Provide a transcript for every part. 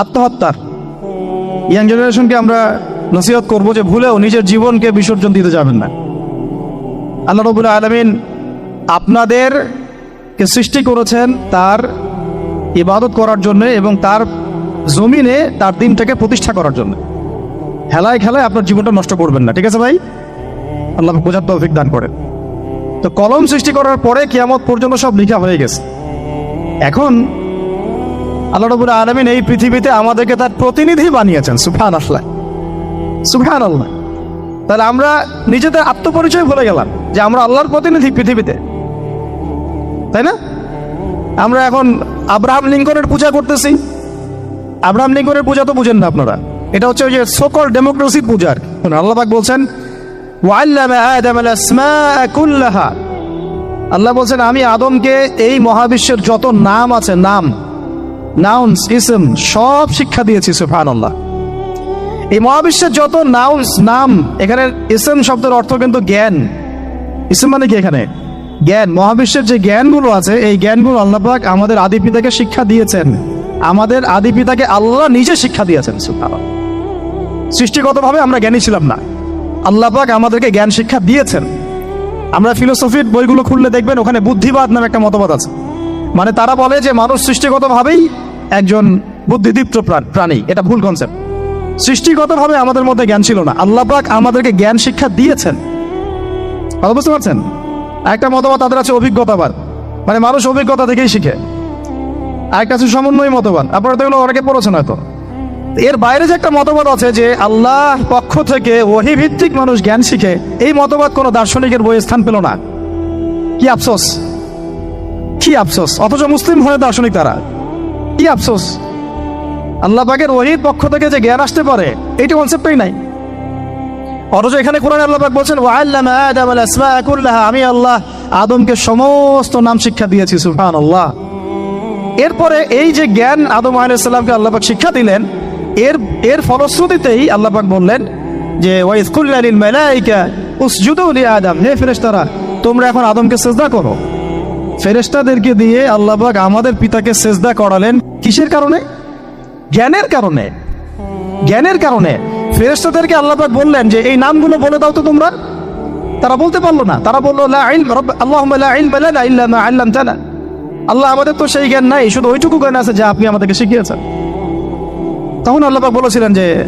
আত্মহত্যার। ইয়াং জেনারেশনকে আমরা নসিহত করব যে ভুলেও নিজের জীবনকে বিসর্জন দিতে যাবেন না। আল্লাহ রবুল আলমিন আপনাদেরকে সৃষ্টি করেছেন তার ইবাদত করার জন্য এবং তার জমিনে তার দিনটাকে প্রতিষ্ঠা করার জন্য। খেলায় খেলায় আপনার জীবনটা নষ্ট করবেন না, ঠিক আছে ভাই? আল্লাহ বোঝার তৌফিক দান করেন। তো কলম সৃষ্টি করার পরে কিয়ামত পর্যন্ত সব লিখা হয়ে গেছে। এখন আল্লাহ রবুল আলমিন এই পৃথিবীতে আমাদেরকে তার প্রতিনিধি বানিয়েছেন সুফান আসলাম সুফান আল্লাহ তাহলে আমরা নিজেদের আত্মপরিচয় ভুলে গেলাম যে আমরা আল্লাহর প্রতিনিধি পৃথিবীতে। তাই না? আমরা এখন আব্রাহাম লিঙ্কনের পূজা করতেছি। আব্রাহাম লিঙ্কনের পূজা তো বুঝেন না আপনারা। এটা হচ্ছে ওই যে সকল ডেমোক্রেসির পূজার আল্লাহ পাক বলছেন আল্লাহ বলছেন, আমি আদমকে এই মহাবিশ্বের যত নাম আছে, নাম নাউন্স ইসম সব শিক্ষা দিয়েছি সুফান আল্লাহ এই মহাবিশ্বের যত নাউন্স নাম, এখানে ইসম শব্দের অর্থ কিন্তু জ্ঞান। ইসম মানে কি এখানে? জ্ঞান। মহাবিশ্বের যে জ্ঞানগুলো আছে, এই জ্ঞানগুলো আল্লাহপাক আমাদের আদি পিতাকে শিক্ষা দিয়েছেন। আমাদের আদি পিতাকে আল্লাহ নিজে শিক্ষা দিয়েছেন, সুবহানাল্লাহ। সৃষ্টিগতভাবে আমরা জ্ঞানী ছিলাম না। আল্লাহপাক আমাদেরকে জ্ঞান শিক্ষা দিয়েছেন। আমরা ফিলোসফির বইগুলো খুললে দেখবেন ওখানে বুদ্ধিবাদ নামে একটা মতবাদ আছে। মানে তারা বলে যে মানুষ সৃষ্টিগতভাবেই একজন বুদ্ধিদীপ্ত প্রাণ- এটা ভুল কনসেপ্ট সৃষ্টিগতভাবে আমাদের মধ্যে জ্ঞান ছিল না। আল্লাহ পাক আমাদেরকে জ্ঞান শিক্ষা দিয়েছেন। কথা বুঝতে পারছেন? একটা মতবাদ তাদের আছে অভিজ্ঞতাবাদ। মানে মানুষ অভিজ্ঞতা থেকেই শিখে। আরেকটা আছে সমন্বয় মতবাদ। আপনারা তো এগুলো অনেকে পড়েছেন হয়তো। এর বাইরে যে একটা মতবাদ আছে যে আল্লাহ পক্ষ থেকে ওহি ভিত্তিক মানুষ জ্ঞান শিখে, এই মতবাদ কোনো দার্শনিকের বইয়ে স্থান পেল না। কি আফসোস? কি আফসোস? অথচ মুসলিম হয়ে দার্শনিক তারা। কি আফসোস? আল্লাহ পাকের ওহির পক্ষ থেকে যে জ্ঞান আসতে পারে, এইটা কনসেপ্টই নাই। অথচ এখানে কোরআন আল্লাহ পাক বলছেন ওয়াল্লামা আদম আল আসমাআ কুল্লাহা আমি আল্লাহ আদমকে সমস্ত নাম শিক্ষা দিয়েছি, সুবহানাল্লাহ। এরপরে এই যে জ্ঞান আদম আলাইসাল্লামকে আল্লাপাক শিক্ষা দিলেন, এর এর ফলশ্রুতিতেই আল্লাপাক বললেন যে ওয়াইসকুল্লালিল মালাইকা, উসজুদু লি আদম হে ফেরেশতারা, তোমরা এখন আদমকে সেজদা করো। ফেরেশতাদেরকে দিয়ে আল্লাপাক আমাদের পিতাকে সেজদা করালেন। কিসের কারণে? জ্ঞানের কারণে। জ্ঞানের কারণে। ফেরেশতাদেরকে আল্লাপাক বললেন যে, এই নামগুলো বলে দাও তো তোমরা। তারা বলতে পারল না। তারা বলল আল্লামতানা। আল্লাহ আমাদের তো সেই জ্ঞান নাই, শুধু ওইটুকু জ্ঞান আছে যা আপনি আমাদেরকে শিখিয়েছেন। তখন আল্লাহবাক বলেছিলেন যে,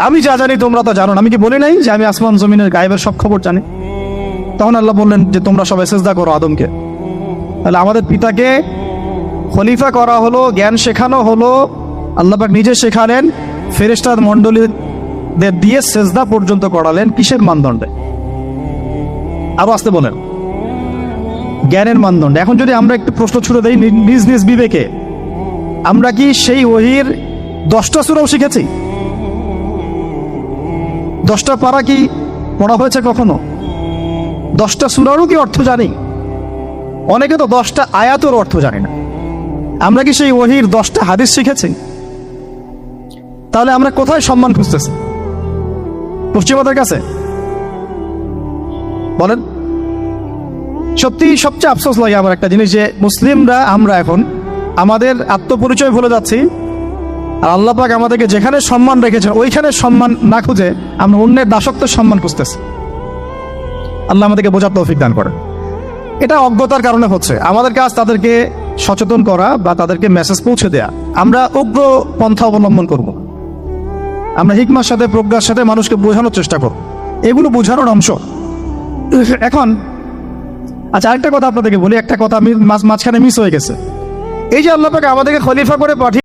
আমি যা জানি তোমরা তো জানো আমি কি বলি নাই যে, আমি আসমান, জমিনের গায়েবের সব খবর জানি? তখন আল্লাহ বললেন যে, তোমরা সবাই সেজদা করো আদমকে। তাহলে আমাদের পিতাকে খলিফা করা হলো, জ্ঞান শেখানো হলো। আল্লাহ পাক নিজে শেখালেন ফেরেস্তাদ মণ্ডলীদের দিয়ে সেজদা পর্যন্ত করালেন কিসের মানদণ্ডে? আরও আসতে বলেন। জ্ঞানের মানদণ্ড। এখন যদি আমরা একটু প্রশ্ন ছুড়ে দেই নিজ নিজ বিবেকে, আমরা কি সেই ওহির দশটা সুরাও শিখেছি? দশটা পারা কি পড়া হয়েছে কখনো? দশটা সুরারও কি অর্থ জানি? অনেকে তো দশটা আয়াতের অর্থ জানে না। আমরা কি সেই ওহির দশটা হাদিস শিখেছি? তাহলে আমরা কোথায় সম্মান খুঁজতেছি? পশ্চিমাদের কাছে? বলেন। সত্যি, সবচেয়ে আফসোস লাগে আমার একটা জিনিস যে, মুসলিমরা, আমরা এখন আমাদের আত্মপরিচয় ভুলে যাচ্ছি। আর আল্লাহ পাক আমাদেরকে যেখানে সম্মান রেখেছেন, ওইখানে সম্মান না খুঁজে আমরা অন্যের দাসত্বের সম্মান খুঁজতেছি। আল্লাহ আমাদেরকে বোঝার তৌফিক দান করে এটা অজ্ঞতার কারণে হচ্ছে। আমাদের কাজ তাদেরকে সচেতন করা বা তাদেরকে মেসেজ পৌঁছে দেয়া। আমরা উগ্র পন্থা অবলম্বন করব। আমরা হিকমার সাথে, প্রজ্ঞার সাথে মানুষকে বোঝানোর চেষ্টা করব। এগুলো বোঝানোর অংশ। এখন আচ্ছা আরেকটা কথা আপনাদেরকে বলি। একটা কথা মাঝখানে মিস হয়ে গেছে। এই যে আল্লাহ আমাদেরকে খলিফা করে পাঠিয়ে